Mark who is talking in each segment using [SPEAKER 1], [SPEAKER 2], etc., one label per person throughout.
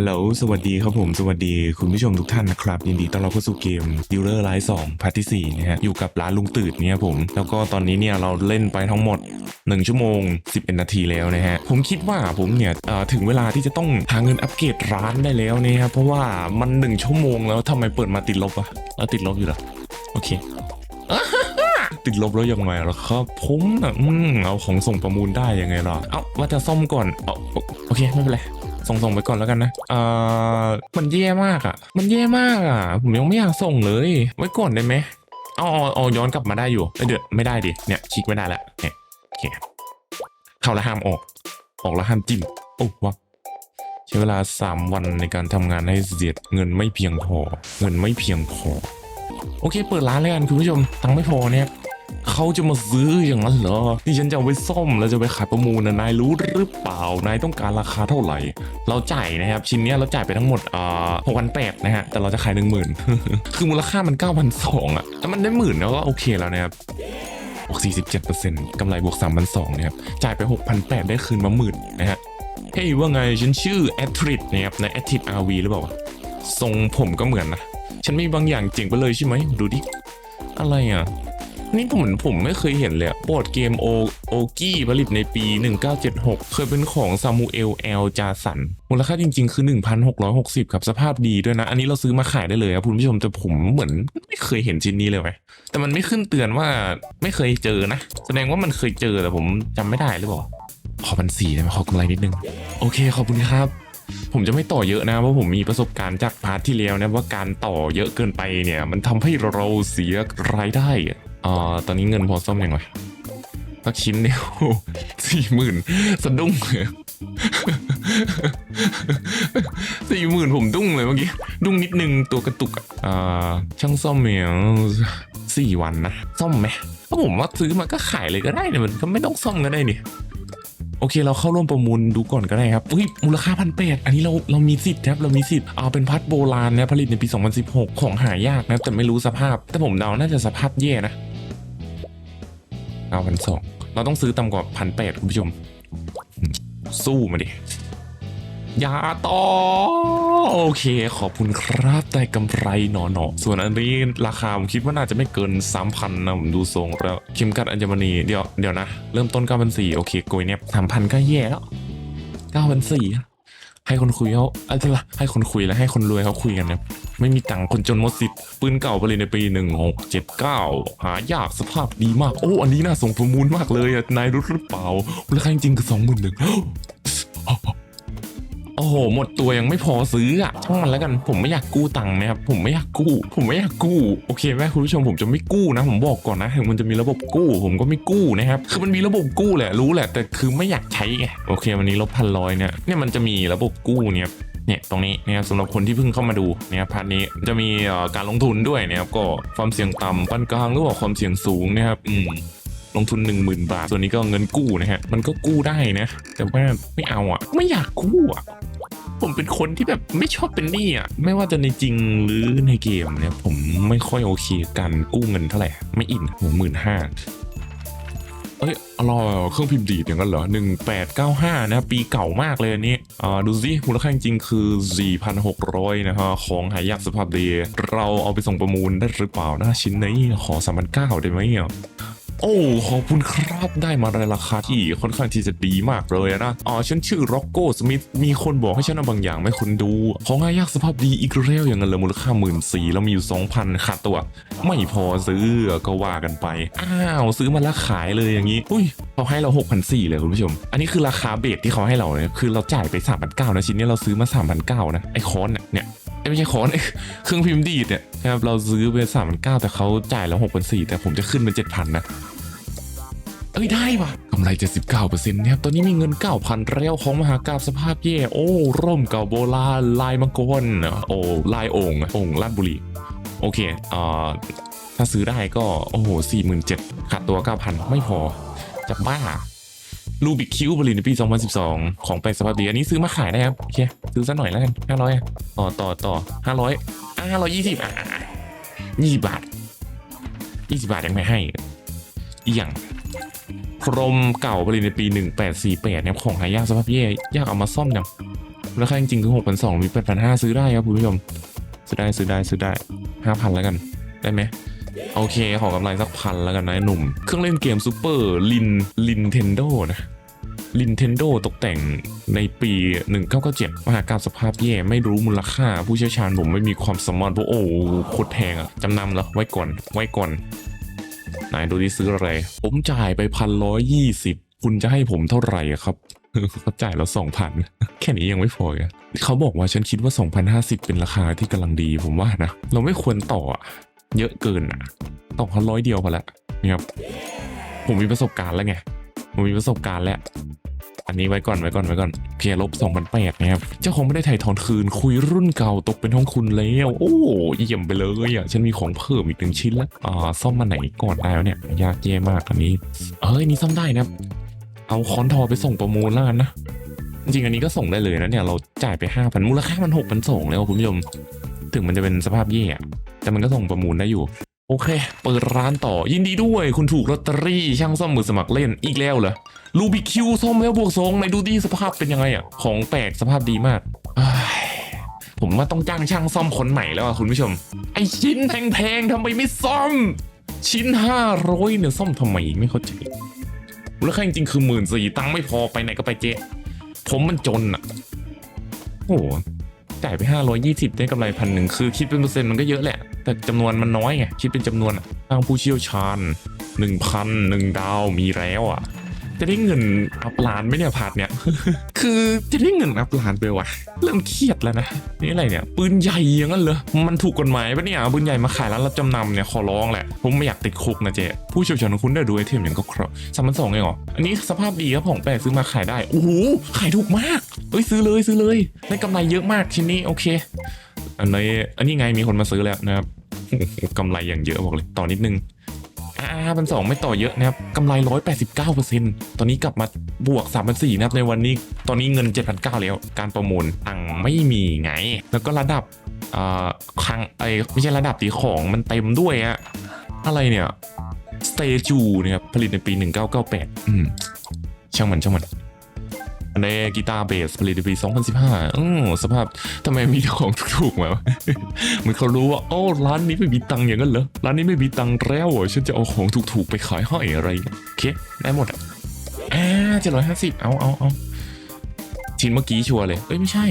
[SPEAKER 1] ฮัลโหล สวัสดีครับผม สวัสดีคุณผู้ชมทุกท่านนะครับ ยินดีต้อนรับเข้าสู่เกม Dealer Rise 2พาร์ทที่4นะฮะ อยู่กับร้านลุงตื่นเนี่ยผม แล้วก็ตอนนี้เนี่ยเราเล่นไปทั้งหมด 1 ชั่วโมง 11 นาทีแล้วนะฮะ ผมคิดว่าผมเนี่ยเอ่อถึงเวลาที่จะต้องหาเงินอัปเกรดร้านได้แล้วเนี่ยครับ เพราะว่ามัน 1 ชั่วโมงแล้วทำไมเปิดมาติดลบอะแล้วติดลบอยู่เหรอ โอเคติดลบแล้วยังไงล่ะครับ ผมน่ะอืมเอาของส่งประมูลได้ยังไงล่ะ เอาว่าจะซ่อมก่อน เอาโอเคไม่เป็นไร ส่งส่งไปก่อนแล้วกันนะเอ่อมันแย่มากอะ มันแย่มากอะ ผมยังไม่อยากส่งเลย ไว้ก่อนได้ไหมเอาเอาเอาย้อนกลับมาได้อยู่เอ้ยเดี๋ยวไม่ได้ดิเนี่ยคลิกไม่ได้ละเนี่ยโอเคเข้าแล้วห้ามออก ออกแล้วห้ามจิ้มโอ้วะใช้เวลา 3 วันในการทำงานให้เสร็จเงินไม่เพียงพอ เงินไม่เพียงพอ โอเค เปิดร้านเลยกันคุณผู้ชม ตังค์ไม่พอเนี่ย เขาจะมาซื้ออย่างนั้นเหรอที่ฉันจะเอาไปซ่อมแล้วจะไปขายประมูลนะนายรู้หรือเปล่า นายต้องการราคาเท่าไหร่ เราจ่ายนะครับ ชิ้นนี้เราจ่ายไปทั้งหมดอ่าหกพันแปดนะฮะ แต่เราจะขายหนึ่งหมื่นคือมูลค่ามันเก้าพันสองอะแต่มันได้หมื่นแล้วก็โอเคแล้วนะครับบวกสี่สิบเจ็ดเปอร์เซ็นต์กำไรบวกสามพันสองนะครับ จ่ายไปหกพันแปดได้คืนมาหมื่นนะฮะ เฮ้ยว่าไง ฉันชื่อแอทริดนะครับในแอทริดอาร์วีหรือเปล่า ทรงผมก็เหมือนนะ ฉันมีบางอย่างเจ๋งไปเลยใช่ไหม ดูดิ อะไรอะ นี่ผมผมไม่เคยเห็นเลยบอร์ดเกมโอโอกี้ผลิตในปี 1976 เคยเป็นของซามูเอลแอลจาสัน มูลค่าจริง ๆ คือ 1,660 ครับ สภาพดีด้วยนะ อันนี้เราซื้อมาขายได้เลยครับคุณผู้ชมแต่ผมเหมือนไม่เคยเห็นชิ้นนี้เลยไหมแต่มันไม่ขึ้นเตือนว่าไม่เคยเจอนะ แสดงว่ามันเคยเจอแต่ผมจำไม่ได้หรือเปล่าขอพันสี่ได้ไหมขอกำไรนิดนึง โอเคขอบคุณครับผมจะไม่ต่อเยอะนะเพราะผมมีประสบการณ์จากพาร์ทที่แล้วนะว่าการต่อเยอะเกินไปเนี่ย มันทำให้เราเสียรายได้ อะอ่าตอนนี้เงินพอซ่อมยังไงสักชิ้นเดียวสี่หมื่นสะดุ้งเลยสี่หมื่นผมดุ้งเลยเมื่อกี้ดุ้งนิดนึงตัวกระตุกอะอ่าช่างซ่อมเนี่ยสี่วันนะซ่อมไหมถ้าผมว่าซื้อมาก็ขายเลยก็ได้เนี่ยมันก็ไม่ต้องซ่อมก็ได้นี่โอเคเราเข้าร่วมประมูลดูก่อนก็ได้ครับอุ้ยมูลค่าพันแปดอันนี้เราเรามีสิทธิ์ครับเรามีสิทธิ์เอาเป็นพัดโบราณนะผลิตในปี 2016 ของหายากนะแต่ไม่รู้สภาพ แต่ผมเดาน่าจะสภาพแย่นะ เอาพันสองเราต้องซื้อต่ำกว่าพันแปดคุณผู้ชม สู้มาดิยาต่อโอเค ขอบคุณครับได้กำไรหนอหนอส่วนอันนี้ราคาผมคิดว่าน่าจะไม่เกิน 3,000 นะ ผมดูทรงแล้วเข็มกัดอัญมณีเดี๋ยวเดี๋ยวนะ เริ่มต้น9,400โอเคโกยเนี่ย3,000 ก็แย่แล้ว9,400 ให้คนคุยเขาอะไรล่ะให้คนคุยแล้วให้คนรวยเขาคุยกันนะไม่มีตังค์คนจนหมดสิทธิ์ปืนเก่าผลิตในปี1679 หายากสภาพดีมาก โอ้ อันนี้น่าส่งประมูลมากเลยอะนายรู้หรือเปล่าราคาจริงๆคือ21,000 โอ้โห หมดตัวยังไม่พอซื้ออะช่างมันแล้วกัน ผมไม่อยากกู้ตังค์นะครับ ผมไม่อยากกู้ ผมไม่อยากกู้ โอเคไหมคุณผู้ชมผมจะไม่กู้นะ ผมบอกก่อนนะถึงมันจะมีระบบกู้ ผมก็ไม่กู้นะครับ คือมันมีระบบกู้แหละ รู้แหละ แต่คือไม่อยากใช้ไง โอเค วันนี้ลบพันร้อยเนี่ย เนี่ยมันจะมีระบบกู้เนี่ยเนี่ยตรงนี้นะครับสำหรับคนที่เพิ่งเข้ามาดูเนี่ยพาร์ทนี้จะมีการลงทุนด้วยนะครับก็ความเสี่ยงต่ำปานกลางหรือว่าความเสี่ยงสูงนะครับอืมลงทุน 1 0,000 บาท ส่วนนี้ก็เงินกู้นะฮะ มันก็กู้ได้นะ แต่ว่าไม่เอาอะ ไม่อยากกู้อะ ผมเป็นคนที่แบบไม่ชอบเป็นหนี้อะไม่ว่าจะในจริงหรือในเกมเนี่ยผมไม่ค่อยโอเคกับการกู้เงินเท่าไหร่ไม่อินหัวหมื่นห้าเอ้ยอร่อยเครื่องพิมพ์ดีดอย่างนั้นเหรอ 1895 นะ ปีเก่ามากเลยอันนี้อ่าดูสิมูลค่าจริงๆคือ 4,600 นะฮะ ของหายากสภาพดี เราเอาไปส่งประมูลได้หรือเปล่านะชิ้นนี้ขอ 3,900 ได้ไหมอะ โอ้ขอบคุณครับได้มาในราคาที่ค่อนข้างที่จะดีมากเลยนะอ๋อฉันชื่อร็อกโก้สมิธมีคนบอกให้ฉันเอาบางอย่างไม่คุณดู ของหายากสภาพดีอีกแล้วอย่างเงินเลยมูลค่าหมื่นสี่แล้วมีอยู่สองพันขาดตัว ไม่พอซื้อก็ว่ากันไป อ้าวซื้อมาแล้วขายเลยอย่างนี้ อุ้ยเขาให้เราหกพันสี่เลยคุณผู้ชม อันนี้คือราคาเบสที่เขาให้เราเนี่ยคือเราจ่ายไปสามพันเก้านะชิ้นนี้เราซื้อมาสามพันเก้านะไอคอนเนี่ย ไม่ใช่คอนเครื่องพิมพ์ดีดเนี่ยนะครับเราซื้อไปสามพันเก้าแต่เขาจ่ายแล้วหกพันสี่แต่ผมจะขึ้นเป็นเจ็ดพันนะเอ้ยได้ว่ะกำไร 79%เนี่ยครับ ตอนนี้มีเงิน 9,000 แล้วของมหากราบสภาพแย่ โอ้ ร่มเก่าโบราณ ลายมังกร โอ้ ลายอ่งโอ่งลาดบุรี โอเคเอ่อถ้าซื้อได้ก็ โอ้โห47,000ขาดตัว 9,000 ไม่พอ จะบ้า ลูบิกคิวผลิตในปี 2012 ของแปลกสภาพดี อันนี้ซื้อมาขายได้ครับ โอเค ซื้อสักหน่อยแล้วกัน 500อะต่อต่อต่อ500อะ520อะ20 บาท 20 บาทยังไม่ให้อีกอย่างพรมเก่าผลิตในปี 1848เนี่ยของหายากสภาพแย่ยากเอามาซ่อมจังราคาจริงๆคือหกพันสองมีแปดพันห้าซื้อได้ครับคุณผู้ชม ซื้อได้ซื้อได้ซื้อได้ห้าพันแล้วกัน ได้ไหม โอเค ขอกำไรสักพันแล้วกันนะหนุ่ม เครื่องเล่นเกมซูเปอร์ลินลินเทนโดนะ Nintendo ตกแต่งในปี 1997มหากราบสภาพแย่ไม่รู้มูลค่า ผู้เชี่ยวชาญผมไม่มีความสมารถเพราะโอ้โคตรแพงอะจำนำแล้วไว้ก่อน ไว้ก่อนไหนดูดิซื้ออะไร ผมจ่ายไปพันร้อยยี่สิบคุณจะให้ผมเท่าไหร่อะครับเขาจ่ายเราสองพันแค่นี้ยังไม่พออะเขาบอกว่าฉันคิดว่า 2,050 เป็นราคาที่กำลังดีผมว่านะ เราไม่ควรต่ออะ เยอะเกินอะต่อพันร้อยเดียวพอละนี่ครับผมมีประสบการณ์แล้วไงผมมีประสบการณ์แล้ว อันนี้ไว้ก่อนไว้ก่อนไว้ก่อนเพียลบ2008นะครับเจ้าของไม่ได้ถ่ายถอนคืนคุยรุ่นเก่าตกเป็นของคุณแล้ว โอ้เยี่ยมไปเลยอะฉันมีของเพิ่มอีกหนึ่งชิ้นละอ่าซ่อมมาไหนก่อนได้แล้วเนี่ยยากแย่มากอันนี้ เอ้ยนี่ซ่อมได้นะครับเอาค้อนทอไปส่งประมูลแล้วกันนะจริงอันนี้ก็ส่งได้เลยนะเนี่ยเราจ่ายไปห้าพันมูลค่ามันหกพันส่งแล้วคุณผู้ชมถึงมันจะเป็นสภาพแย่ แต่มันก็ส่งประมูลได้อยู่ โอเค เปิดร้านต่อยินดีด้วย คุณถูกลอตเตอรี่ช่างซ่อมมือสมัครเล่นอีกแล้วเหรอลูบิคิวซ่อมแล้วบวกสองไหนดูดีสภาพเป็นยังไงอะของแปลกสภาพดีมากผมว่าต้องจ้างช่างซ่อมคนใหม่แล้วอะคุณผู้ชม ไอชิ้นแพงๆทำไมไม่ซ่อม ชิ้นห้าร้อยเนี่ยซ่อมทำไมไม่เข้าใจมูลค่าจริงคือหมื่นสี่ตังค์ไม่พอไปไหนก็ไปเจ๊ผมมันจนอะ โอ้ จ่ายไป 520 ได้กำไรพันหนึ่งคือคิดเป็นเปอร์เซ็นต์มันก็เยอะแหละ แต่จำนวนมันน้อยไงคิดเป็นจำนวนทางผู้เชี่ยวชาญ 1,000 1 ดาวมีแล้วอะ จะได้เงินอัพล้านไหมเนี่ยพาร์ทเนี่ย คือจะได้เงินอัพล้านไปวะเริ่มเครียดแล้วนะนี่อะไรเนี่ย ปืนใหญ่อย่างนั้นเหรอมันถูกกฎหมายปะเนี่ยเอาปืนใหญ่มาขายร้านรับจำนำเนี่ยขอร้องแหละผมไม่อยากติดคุกนะเจ๊ผู้เชี่ยวชาญของคุณได้ดูไอเทมอย่างก็ครบสามพันสองเองเหรออันนี้สภาพดีครับของแปลกซื้อมาขายได้โอ้โหขายถูกมากเอ้ยซื้อเลยซื้อเลยได้กำไรเยอะมากชิ้นนี้โอเค อันนี้อันนี้ไงมีคนมาซื้อแล้วนะครับโอ้โหกำไรอย่างเยอะบอกเลยต่อนิดนึงอ่า พันสองไม่ต่อเยอะนะครับกำไรร้อยแปดสิบเก้าเปอร์เซ็นต์ตอนนี้กลับมาบวกสามพันสี่นะครับในวันนี้ตอนนี้เงินเจ็ดพันเก้าแล้ว การประมูลตังไม่มีไง แล้วก็ระดับอ่าคลังไอไม่ใช่ระดับตีของมันเต็มด้วยอะอะไรเนี่ยสเตจูนะครับผลิตในปี 1998 อืมช่างมันช่างมัน อันนี้กีตาร์เบสผลิตปี 2015อือสภาพทำไมมีของถูกๆมาเหมือนเขารู้ว่าโอ้ร้านนี้ไม่มีตังค์อย่างนั้นเหรอ ร้านนี้ไม่มีตังค์แล้วฉันจะเอาของถูกๆไปขายห้อะไรโอเคได้หมดอะอ่าเจ็ดร้อยห้าสิบเอาเอาเอาชิ้นเมื่อกี้ชัวร์เลย เอ้ยไม่ใช่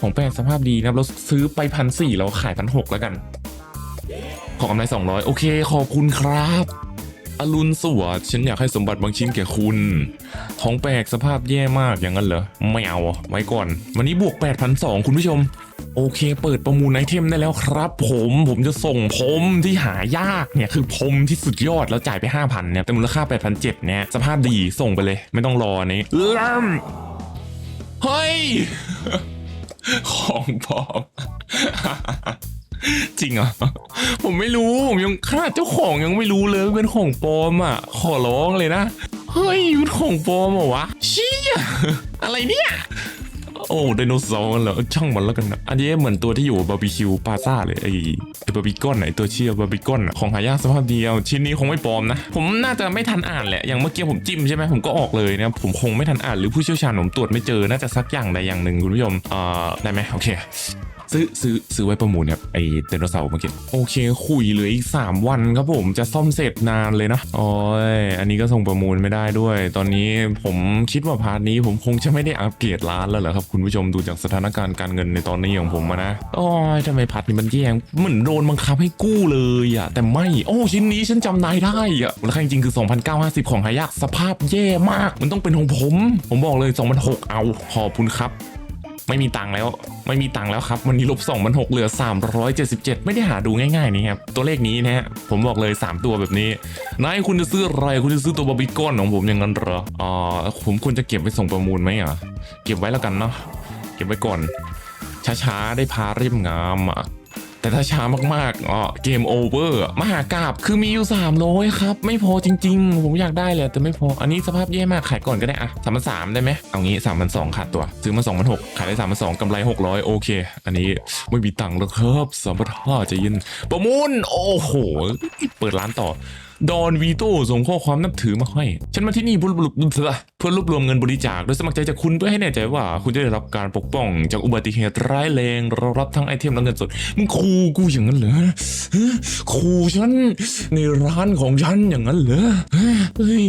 [SPEAKER 1] ของแปลสภาพดีนะครับเราซื้อไปพันสี่เราขายพันหกแล้วกัน ขอกำไรสองร้อยโอเค ขอบคุณครับ อรุณสวัสดิ์ฉันอยากให้สมบัติบางชิ้นแก่คุณ ของแปลกสภาพแย่มากอย่างนั้นเหรอ ไม่เอาไว้ก่อน วันนี้บวก 8,200 คุณผู้ชม โอเค เปิดประมูลไอเทมได้แล้วครับ ผมผมจะส่งผมที่หายากเนี่ยคือผมที่สุดยอดแล้วจ่ายไป 5,000เนี่ยแต่มูลค่า 8,700เนี่ยสภาพดีส่งไปเลย ไม่ต้องรออันนี้ล่ำเฮ้ย ของปลอม จริงเหรอ ผมไม่รู้ ผมยังขนาดเจ้าของยังไม่รู้เลยเป็นของปลอมอะ ขอร้องเลยนะ เฮ้ยเป็นของปลอมเหรอวะเชี่ยอะไรเนี่ย โอ้ไดโนเสาร์เหรอช่างมันแล้วกันนะอันนี้เหมือนตัวที่อยู่บาร์บีคิวปาซ่าเลยไอ้ไอ้บาร์บีคอนไหนตัวเชียบาร์บีคอนของหายากสภาพเดียว ชิ้นนี้คงไม่ปลอมนะ ผมน่าจะไม่ทันอ่านแหละ อย่างเมื่อกี้ผมจิ้มใช่ไหมผมก็ออกเลยนะผมคงไม่ทันอ่านหรือผู้เชี่ยวชาญผมตรวจไม่เจอน่าจะสักอย่างใดอย่างหนึ่งคุณผู้ชมอ่าได้ไหมโอเค ซื้อซื้อซื้อไว้ประมูลครับไอไดโนเสาร์เมื่อกี้โอเค คุยเหลืออีก 3 วันครับผมจะซ่อมเสร็จนานเลยนะโอ้ยอันนี้ก็ส่งประมูลไม่ได้ด้วย ตอนนี้ผมคิดว่าพาร์ทนี้ผมคงจะไม่ได้อัปเกรดร้านแล้วเหรอครับคุณผู้ชมดูจากสถานการณ์การเงินในตอนนี้ของผมนะโอ้ยทำไมพาร์ทนี้มันแย่งเหมือนโดนบังคับให้กู้เลยอะแต่ไม่โอ้ชิ้นนี้ฉันจำนายได้อะมูลค่าจริงๆคือ 2,950 ของหายากสภาพแย่มาก มันต้องเป็นของผม ผมบอกเลย 2,600เอาขอบคุณครับ ไม่มีตังค์แล้วไม่มีตังค์แล้วครับ วันนี้ลบ2 0 0เหลือ 377 ไม่ได้หาดูง่ายๆนี่ครับ ตัวเลขนี้นะฮะผมบอกเลย 3 ตัวแบบนี้นายคุณจะซื้ออะไรคุณจะซื้อตัวบาร์บีคอนของผมอย่างนั้นเหรออ๋อผมควรจะเก็บไปส่งประมูลไหมอะเก็บไว้แล้วกันเนาะเก็บไว้ก่อนช้าๆได้พาเรียบงามอะ แต่ถ้าช้ามากๆอ๋อเกมโอเวอร์มหากราบคือมีอยู่300ครับ ไม่พอจริง ๆ ผมอยากได้เลยแต่ไม่พอ อันนี้สภาพแย่มากขายก่อนก็ได้อะสามพันสามได้ไหมเอางี้สามพันสองขาดตัว ซื้อมาสองพันหกขายได้สามพันสองกำไรหกร้อยโอเค อันนี้ไม่มีตังค์แล้วครับสามพันห้าจะยินประมูลโอ้โห เปิดร้านต่อ ดอนวีโต้ส่งข้อความนับถือมาให้ ฉันมาที่นี่เพื่อรวบเพื่อรวบรวมเงินบริจาคโดยสมัครใจจากคุณเพื่อให้แน่ใจว่า คุณจะได้รับการปกป้องจากอุบัติเหตุร้ายแรงเรารับทั้งไอเทมและเงินสดมึงคูกูอย่างนั้นเหรอคูฉันในร้านของฉันอย่างนั้นเหรอเฮ้ย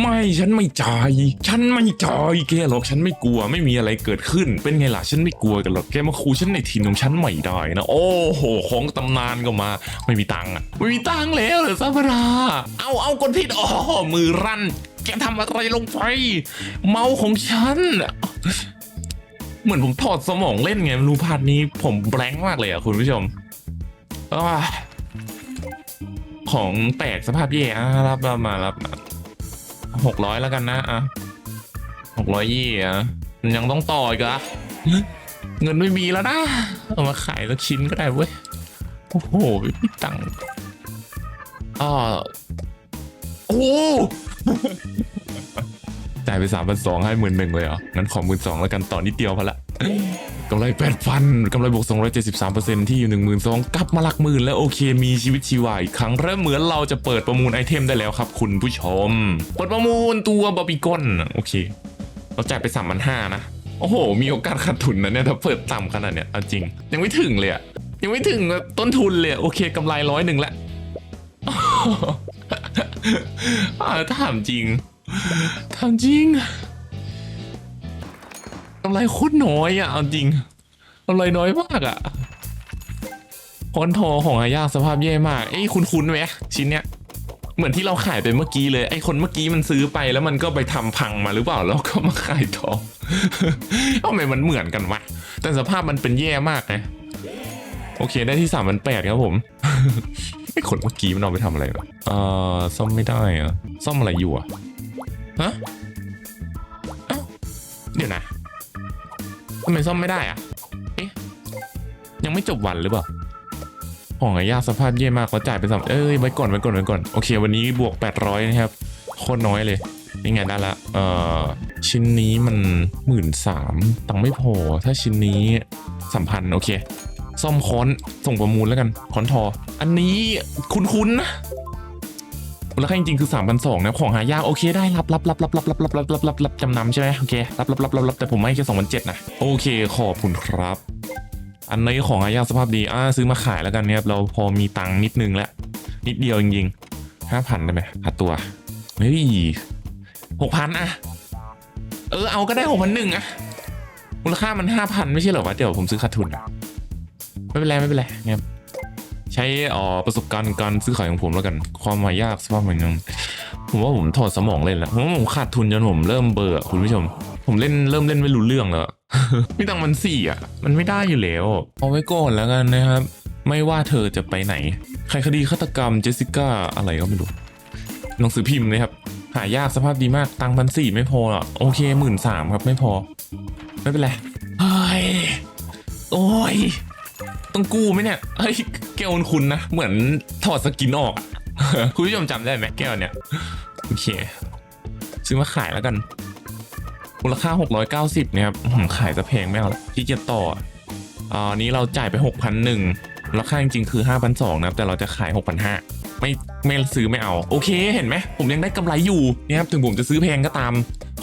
[SPEAKER 1] ไม่ฉันไม่จ่าย ฉันไม่จ่ายแกหรอกฉันไม่กลัวไม่มีอะไรเกิดขึ้น เป็นไงล่ะฉันไม่กลัวกันหรอกแกมาคูฉันในทีมของฉันไม่ได้นะโอ้โหของตำนานก็มา ไม่มีตังค์อะไม่มีตังค์แล้วเหรอซาบาราเอาเอากดผิดอ๋อมือรั่นแกทำอะไรลงไป เมาของฉันเหมือนผมถอดสมองเล่นไงรู้พาร์ทนี้ผมแบงค์มากเลยอะคุณผู้ชมอของแตกสภาพแย่รับรับมารับ หกร้อยแล้วกันนะอะหกร้อยยี่อะยังต้องต่ออีกอะเงินไม่มีแล้วนะ เอามาขายสักชิ้นก็ได้เว้ย โอ้โหไม่ตังค์อ่าโอ้จ่ายไปสามพันสองให้หมื่นหนึ่งเลยเหรองั้นขอหมื่นสองแล้วกันต่อนิดเดียวพอละ กำไรแปดพันกำไรบวกสองร้อยเจ็ดสิบสามเปอร์เซ็นที่อยู่หนึ่งหมื่นสองกลับมาหลักหมื่นแล้วโอเคมีชีวิตชีวาอีกครั้งเริ่มเหมือนเราจะเปิดประมูลไอเทมได้แล้วครับ คุณผู้ชม เปิดประมูลตัวบาร์บีคอนโอเค เราจ่ายไปสามพันห้านะ โอ้โห มีโอกาสขาดทุนนะเนี่ยถ้าเปิดต่ำขนาดเนี้ยเอาจริง ยังไม่ถึงเลยอะยังไม่ถึงต้นทุนเลยโอเคกำไรร้อยหนึ่งละอ่าถามจริงถามจริง กำไรโคตรน้อยอะเอาจริงกำไรน้อยมากอะคอนโทรของอายากสภาพแย่มากเอ้ยคุ้นๆไหมชิ้นเนี้ยเหมือนที่เราขายไปเมื่อกี้เลยไอ้คนเมื่อกี้มันซื้อไปแล้วมันก็ไปทำพังมาหรือเปล่าแล้วก็มาขายต่อทำไมมันเหมือนกันวะแต่สภาพมันเป็นแย่มากนะโอเคได้ที่สามพันแปดครับผมไอ้คนเมื่อกี้มันเอาไปทำอะไรวะเอ่อซ่อมไม่ได้อะซ่อมอะไรอยู่อะฮะเอ้าเดี๋ยวนะ ทำไมซ่อมไม่ได้อะเอ๊ะยังไม่จบวันหรือเปล่าของไอ้ยากสภาพเย่มากเขาจ่ายไปสามเอ้ยไว้ก่อนไว้ก่อนไว้ก่อนโอเค วันนี้บวก 800 นะครับโคตรน้อยเลยนี่ไงได้ละเอ่อชิ้นนี้มันหมื่นสามตังไม่พอ ถ้าชิ้นนี้สัมพันธ์โอเค ซ่อมค้อนส่งประมูลแล้วกันค้อนทอ อันนี้คุ้นๆนะ มูลค่าจริงๆคือ3 2 0 0นนะของหายากโอเคได้รับรับรับรับรับรับรับรับรับรับรับจำนำใช่ไหมโอเครับรับรับรับรับแต่ผมให้แค่2 0 0นะโอเคขอบคุณครับ อันนี้ของหายากสภาพดีอ่าซื้อมาขายแล้วกันเนี่ยเราพอมีตังค์นิดนึงแล้วนิดเดียวจริงๆห้าพันได้ไหมค่าตัวเฮ้ยหกพันอะเออเอาก็ได้หกพันหนึ่งอะมูลค่ามันห้าพันไม่ใช่เหรอวะเดี๋ยวผมซื้อขาดทุนอะไม่เป็นไรไม่เป็นไรเนี่ย ใช้อ่อประสบการณ์การซื้อขายของผมแล้วกัน ความหมายยากสภาพเหมือนกันผมว่าผมถอดสมองเล่นแล้วผมผมขาดทุนจนผมเริ่มเบื่อคุณผู้ชม ผมเล่นเริ่มเล่นไม่รู้เรื่องแล้วไม่ตังค์มันสี่อะ มันไม่ได้อยู่แล้วเอาไว้ก่อนแล้วกันนะครับ ไม่ว่าเธอจะไปไหน ใครคดีฆาตกรรมเจสสิก้าอะไรก็ไม่รู้หนังสือพิมพ์นะครับ หายากสภาพดีมากตังค์พันสี่ไม่พออโอเคหมื่นสามครับไม่พอ ไม่เป็นไรเฮ้ยโอ้ยต้องกู้ไหมเนี่ยเฮ้ย แก้วคุณนะ เหมือนถอดสกินออกคุณผู้ชมจำได้ไหมแก้วเนี่ย โอเค ซื้อมาขายแล้วกันมูลค่า 690นะครับขายจะแพงไม่เอาละที่เกียต่ออ่านี้เราจ่ายไป 6,001ราคาจริงๆคือ 5,200นะครับ แต่เราจะขาย 6,500ไม่ไม่ซื้อไม่เอา โอเคเห็นไหม ผมยังได้กำไรอยู่นะครับถึงผมจะซื้อแพงก็ตาม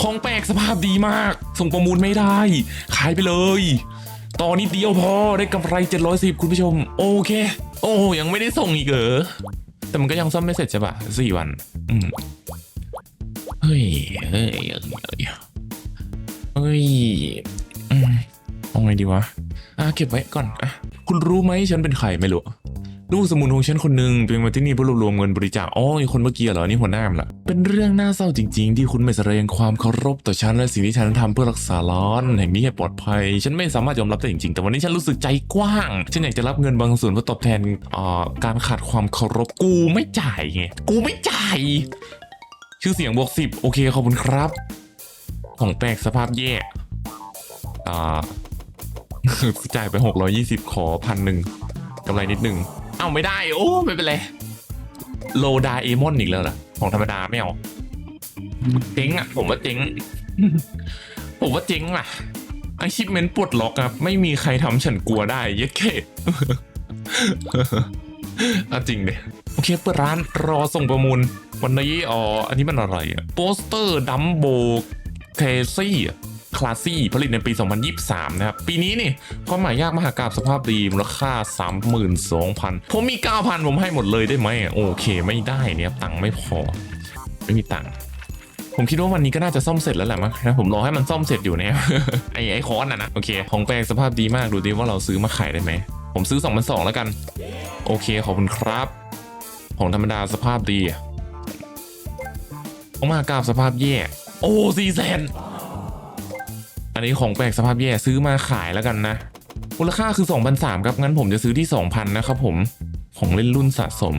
[SPEAKER 1] ของแปลกสภาพดีมาก ส่งประมูลไม่ได้ ขายไปเลย ตอนนี้เดียวพอได้กำไร 710 คุณผู้ชม โอเค โอ้ยังไม่ได้ส่งอีกเหรอ แต่มันก็ยังซ่อมไม่เสร็จใช่ปะสี่วัน อืมเฮ้ย เฮ้ย เฮ้ยเฮ้ยเฮ้ยอืมเอาไงดีวะ อะเก็บไว้ก่อนอะคุณรู้ไหมฉันเป็นใครไม่รู้ ลูกสมุนของฉันคนหนึ่งเป็นมาที่นี่เพื่อรวบรวมเงินบริจาคอ๋อไอคนเมื่อกี้เหรอนี่หัวหน้ามนล่ะเป็นเรื่องน่าเศร้าจริง ๆ ที่คุณไม่แสดงความเคารพต่อฉันและสิ่งที่ฉันทำเพื่อรักษาร้านแห่งนี้ให้ปลอดภัย ฉันไม่สามารถยอมรับได้จริงๆ แต่วันนี้ฉันรู้สึกใจกว้าง ฉันอยากจะรับเงินบางส่วนเพื่อตอบแทนอ่าการขาดความเคารพกูไม่จ่ายไงกูไม่จ่ายชื่อเสียงบวกสิบโอเคขอบคุณครับ ของแปลกสภาพแย่อ่าจ่ายไป620ขอพันหนึ่งกำไรนิดหนึ่ง เอาไม่ได้ โอ้ไม่เป็นไรโลดาเอมอนอีกแล้วเหรอของธรรมดาไม่เอาเจ๊งอะ ผมว่าเจ๊งผมว่าเจ๊งอะไอชิปเมนปลดล็อกครับไม่มีใครทำฉันกลัวได้เยัดเคเอาจริงเดยโอเคเปิดร้านรอส่งประมูล วันนี้อ๋ออันนี้มันอะไรอะโปสเตอร์ดัมโบเทซี่ คลาสซี่ผลิตในปี 2023 นะครับ ปีนี้นี่ความหมายยากมหากราบสภาพดีมูลค่า 32,000 ผมมี 9,000 ผมให้หมดเลยได้ไหมโอเคไม่ได้เนี่ยตังค์ไม่พอ ไม่มีตังค์ผมคิดว่าวันนี้ก็น่าจะซ่อมเสร็จแล้วแหละมั้งนะผมรอให้มันซ่อมเสร็จอยู่เนี่ยไอ้ไอ้คอนน่ะนะโอเคของแปลงสภาพดีมากดูดิว่าเราซื้อมาขายได้ไหมผมซื้อ2 2 0 0แล้วกัน โอเคขอบคุณครับ ของธรรมดาสภาพดีของมหากราบสภาพแย่ โอ้สี่แสน อันนี้ของแปลกสภาพแย่ซื้อมาขายแล้วกันนะมูลค่าคือ2,003ครับงั้นผมจะซื้อที่ 2,000 นะครับผมของเล่นรุ่นสะสม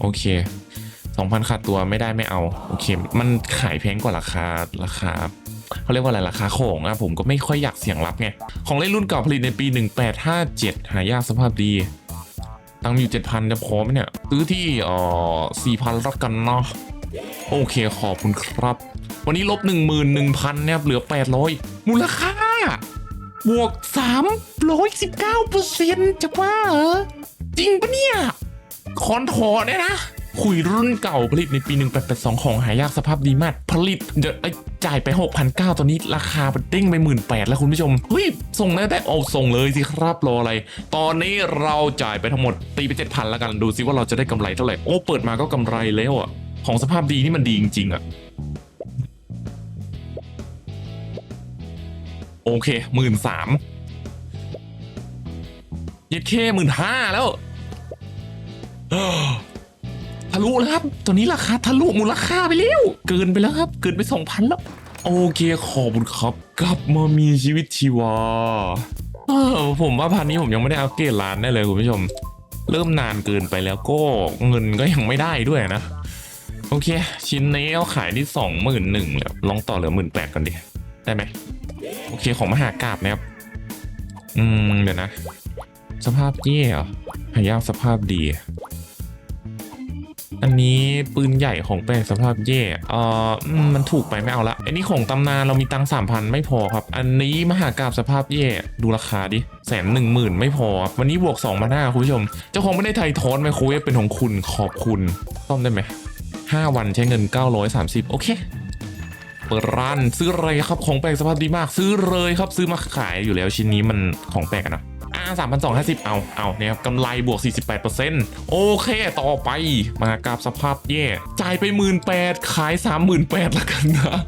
[SPEAKER 1] โอเค 2,000 ขาดตัวไม่ได้ไม่เอา โอเค มันขายแพงกว่าราคาราคาเขาเรียกว่าอะไรราคาของอะผมก็ไม่ค่อยอยากเสี่ยงรับไง ของเล่นรุ่นเก่าผลิตในปี 1857 หายากสภาพดี ตังมีอยู่ 7,000 จะพอไหมเนี่ย ซื้อที่อ่อ4,000ละกันเนาะ โอเคขอบคุณครับ วันนี้ลบ 11,000เนี่ยเหลือ 800 มูลค่า บวก 319เปอร์เซ็นต์จะว่าเหรอ จริงปะเนี่ย คอนทอเนี่ยนะ คุยรุ่นเก่าผลิตในปี 1882 ของหายากสภาพดีมาก ผลิตเดี๋ยวไอ้จ่ายไป 6,900 ตอนนี้ราคามันเด้งไป 18,000 แล้วคุณผู้ชม เฮ้ย ส่งได้แต่เอาส่งเลยสิครับรออะไร ตอนนี้เราจ่ายไปทั้งหมดตีไป 7,000 แล้วกันดูซิว่าเราจะได้กำไรเท่าไหร่ โอ้ เปิดมาก็กำไรแล้วอะ ของสภาพดีนี่มันดีจริง ๆอะโอเคหมื่นสามยัดเคหมื่นห้าแล้วทะลุแล้วครับ ตัวนี้ราคาทะลุมูลค่าไปแล้ว เกินไปแล้วครับ เกินไปสองพันแล้ว โอเคขอบคุณครับ กลับมามีชีวิตชีวาเออผมว่าพันนี้ผมยังไม่ได้อัปเกรดร้านได้เลยคุณผู้ชม เริ่มนานเกินไปแล้วก็เงินก็ยังไม่ได้ด้วยนะ โอเค ชิ้นนี้เอาขายที่สองหมื่นหนึ่งแล้วลองต่อเหลือหมื่นแปดก่อนดิ ได้ไหมโอเคของมหากราบนะครับ อืม เดี๋ยวนะ สภาพแย่เหรอหายากสภาพดี อันนี้ปืนใหญ่ของแปลงสภาพแย่เอ่อมันถูกไปไม่เอาละอันนี้ของตำนานเรามีตังสามพันไม่พอครับ อันนี้มหากราบสภาพแย่ดูราคาดิแสนหนึ่งหมื่นไม่พอครับวันนี้บวกสองมาหน้าคุณผู้ชม เจ้าของไม่ได้ไทยทอนไมโครเวฟเป็นของคุณขอบคุณซ่อมได้ไหม ห้าวันใช้เงิน 930 โอเค เปิดร้านซื้ออะไรครับของแปลกสภาพดีมาก ซื้อเลยครับซื้อมาขายอยู่แล้วชิ้นนี้มันของแปลกนะอ่าสามพันสองห้าสิบเอาเอาเนี่ยครับกำไรบวก 48%โอเค ต่อไปมากราบสภาพแย่ จ่ายไปหมื่นแปดขายสามหมื่นแปดละกันนะ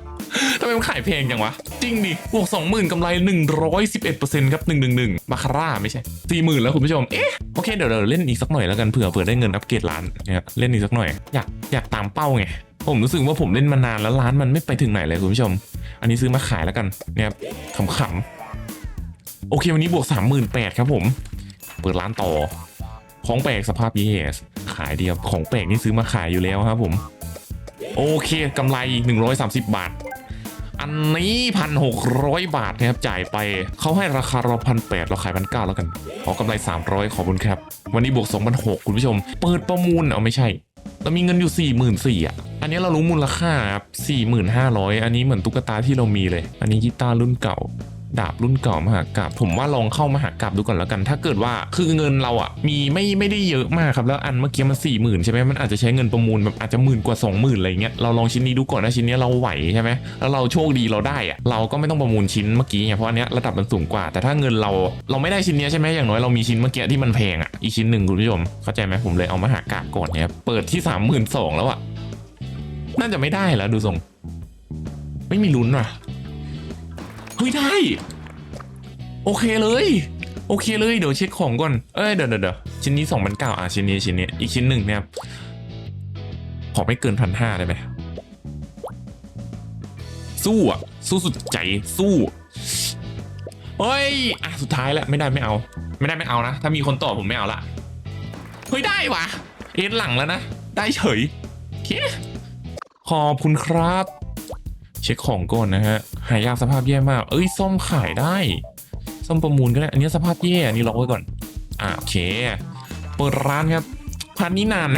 [SPEAKER 1] ทำไมมันขายแพงจังวะ จริงดิบวกสองหมื่นกำไรหนึ่งร้อยสิบเอ็ดเปอร์เซ็นต์ครับหนึ่งหนึ่งหนึ่งบาคาร่าไม่ใช่สี่หมื่นแล้วคุณผู้ชม เอ๊ะ โอเค เดี๋ยวเราเล่นอีกสักหน่อยแล้วกันเผื่อเผื่อได้เงินอัปเกรดร้านเนี่ยเล่นอีกสักหน่อย อยากอยากตามเป้าไง ผมรู้สึกว่าผมเล่นมานานแล้วร้านมันไม่ไปถึงไหนเลยคุณผู้ชม อันนี้ซื้อมาขายแล้วกันเนี่ยขำๆโอเควันนี้บวกสามหมื่นแปดครับผม เปิดร้านต่อ ของแปลกสภาพเยสขายเดียวของแปลกนี่ซื้อมาขายอยู่แล้วครับผม โอเคกำไร 130 บาท อันนี้พันหกร้อยบาทนะครับจ่ายไปเขาให้ราคาเราพันแปดเราขายพันเก้าแล้วกันขอกำไร 300 ขอบคุณครับ วันนี้บวก2 6 0 0คุณผู้ชม เปิดประมูลเอาไม่ใช่ เรามีเงินอยู่4 4 0 0 0อะ อันนี้เรารู้มูลค่าครับ4,500 อันนี้เหมือนตุ๊กตาที่เรามีเลย อันนี้กีตาร์รุ่นเก่า ดาบรุ่นเก่ามหากราบผมว่าลองเข้ามหากราบดูก่อนแล้วกัน ถ้าเกิดว่าคือเงินเราอะมีไม่ไม่ได้เยอะมากครับแล้วอันเมื่อกี้มันสี่หมื่นใช่ไหมมันอาจจะใช้เงินประมูลแบบอาจจะหมื่นกว่าสองหมื่นอะไรเงี้ยเราลองชิ้นนี้ดูก่อนนะชิ้นนี้เราไหวใช่ไหมแล้วเราโชคดีเราได้อะเราก็ไม่ต้องประมูลชิ้นเมื่อกี้ไงเพราะอันเนี้ยระดับมันสูงกว่า แต่ถ้าเงินเราเราไม่ได้ชิ้นเนี้ยใช่ไหมอย่างน้อยเรามีชิ้นเมื่อกี้ที่มันแพงอะอีกชิ้นหนึ่งคุณผู้ชมเข้าใจไหมผมเลยเอามหากราบก่อนเนี่ยเปิดที่สามหมื่นสองแล้วอะน่าจะไม่ได้แล้วดูทรงไม่มีลุ้นว่ะ เฮ้ยได้ โอเคเลย โอเคเลยเดี๋ยวเช็คของก่อน เอ้ยเดี๋ยวเดี๋ยวเดี๋ยวชิ้นนี้สองพันเก้าอะชิ้นนี้ชิ้นนี้อีกชิ้นหนึ่งเนี่ยขอไม่เกินพันห้าได้ไหมสู้อะสู้สุดใจสู้เฮ้ยอะสุดท้ายแล้วไม่ได้ไม่เอา ไม่ได้ไม่เอานะ ถ้ามีคนตอบผมไม่เอาละเฮ้ยได้วะเอ็นหลังแล้วนะ ได้เฉยเคขอบคุณครับ เช็คของก่อนนะฮะ หายากสภาพแย่มาก เอ้ยซ่อมขายได้ซ่อมประมูลก็ได้ อันนี้สภาพแย่ อันนี้ล็อกไว้ก่อน อ่าโอเค เปิดร้านครับ พันนี้นาน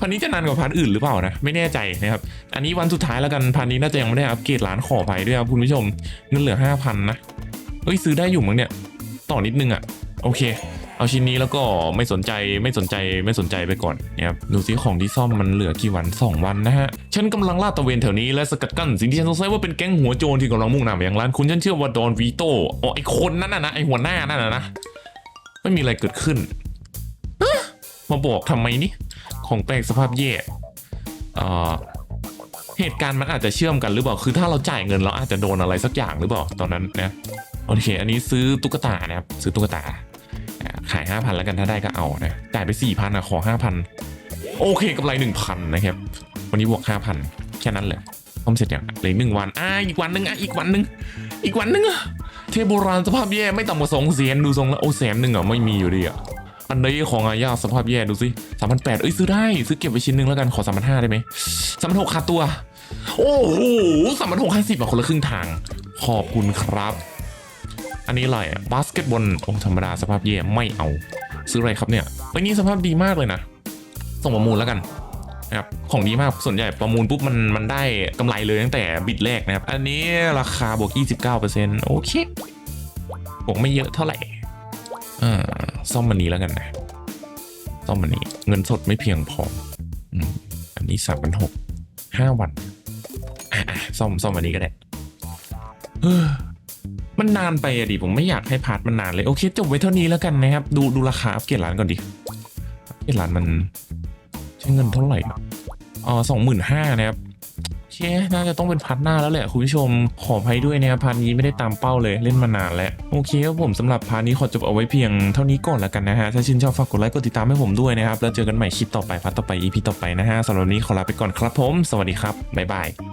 [SPEAKER 1] พันนี้จะนานกว่าพันอื่นหรือเปล่านะ ไม่แน่ใจนะครับ อันนี้วันสุดท้ายแล้วกัน พันนี้น่าจะยังไม่ได้อัปเกรดร้านขอไปด้วยครับคุณผู้ชม เงินเหลือห้าพันนะ เอ้ยซื้อได้อยู่มั้งเนี่ย ต่อนิดนึงอะ่ะ โอเค เอาชิ้นนี้แล้วก็ไม่สนใจไม่สนใจไม่สนใจไปก่อนนะครับดูซิของที่ซ่อมมันเหลือกี่วัน 2 วันนะฮะฉันกำลังลาดตระเวนแถวนี้และสกัดกั้นสิ่งที่ฉันสงสัยว่าเป็นแก๊งหัวโจรที่กำลังมุ่งหน้าไปยังร้านคุณฉันเชื่อว่าดอนวีโต้อ๋อไอคนนั้นนะนะไอหัวหน้านั่นนะนะไม่มีอะไรเกิดขึ้นมาบอกทำไมนี่ของแปลกสภาพแย่เอ่อเหตุการณ์มันอาจจะเชื่อมกันหรือเปล่า คือถ้าเราจ่ายเงินเราอาจจะโดนอะไรสักอย่างหรือเปล่าตอนนั้นนะ โอเค อันนี้ซื้อตุ๊กตานะครับ ซื้อตุ๊กตา ขายห้าพันแล้วกันถ้าได้ก็เอานะจ่ายไปสี่พันอะขอห้าพันโอเคกำไรหนึ่งพันนะครับ วันนี้บวกห้าพันแค่นั้นเลยพร้อมเสร็จอย่างเหลยหนึ่งวันอ่าอีกวันหนึ่งอะอีกวันหนึ่งอีกวันหนึ่งอะเทพโบราณสภาพแย่ไม่ต่ำกว่าสองแสนดูทรงแล้วโอ้แสนหนึ่งอะไม่มีอยู่ดีอะอันนี้ของอายาสภาพแย่ดูสิสามพันแปดเอ้ยซื้อได้ซื้อเก็บไว้ชิ้นหนึ่งแล้วกันขอสามพันห้าได้ไหมสามพันหกค่าตัว โอ้โหสามพันหกห้าสิบอะคนละครึ่งทาง ขอบคุณครับ อันนี้อะไรอะบาสเกตบอลโอ้ธรรมดาสภาพแย่ไม่เอา ซื้ออะไรครับเนี่ยไอ้นี่สภาพดีมากเลยนะ ส่งประมูลแล้วกันนะครับของดีมากส่วนใหญ่ประมูลปุ๊บมันมันได้กำไรเลยตั้งแต่บิดแรกนะครับ อันนี้ราคาบวก 29%โอเคบวกไม่เยอะเท่าไหร่อ่าซ่อมมันนี้แล้วกันนะซ่อมมันนี้เงินสดไม่เพียงพออันนี้สามพันหกห้าวันซ่อมซ่อมอันนี้ก็ได้ มันนานไปอะดิผมไม่อยากให้พาร์ทมันนานเลย โอเค จบไว้เท่านี้แล้วกันนะครับ ดูดูราคาอัปเกรดร้านก่อนดิอัปเกรดร้านมันใช้เงินเท่าไหร่อ๋อสองหมื่นห้านะครับเคน่าจะต้องเป็นพาร์ทหน้าแล้วแหละคุณผู้ชมขออภัยด้วยนะครับพาร์ทนี้ไม่ได้ตามเป้าเลยเล่นมานานแล้วโอเคครับผมสำหรับพาร์ทนี้ขอจบเอาไว้เพียงเท่านี้ก่อนแล้วกันนะฮะถ้าชื่นชอบฝากกดไลค์กดติดตามให้ผมด้วยนะครับแล้วเจอกันใหม่คลิปต่อไปพาร์ทต่อไป EP ต่อไปนะฮะสำหรับวันนี้ขอลาไปก่อนครับผม สวัสดีครับบ๊ายบาย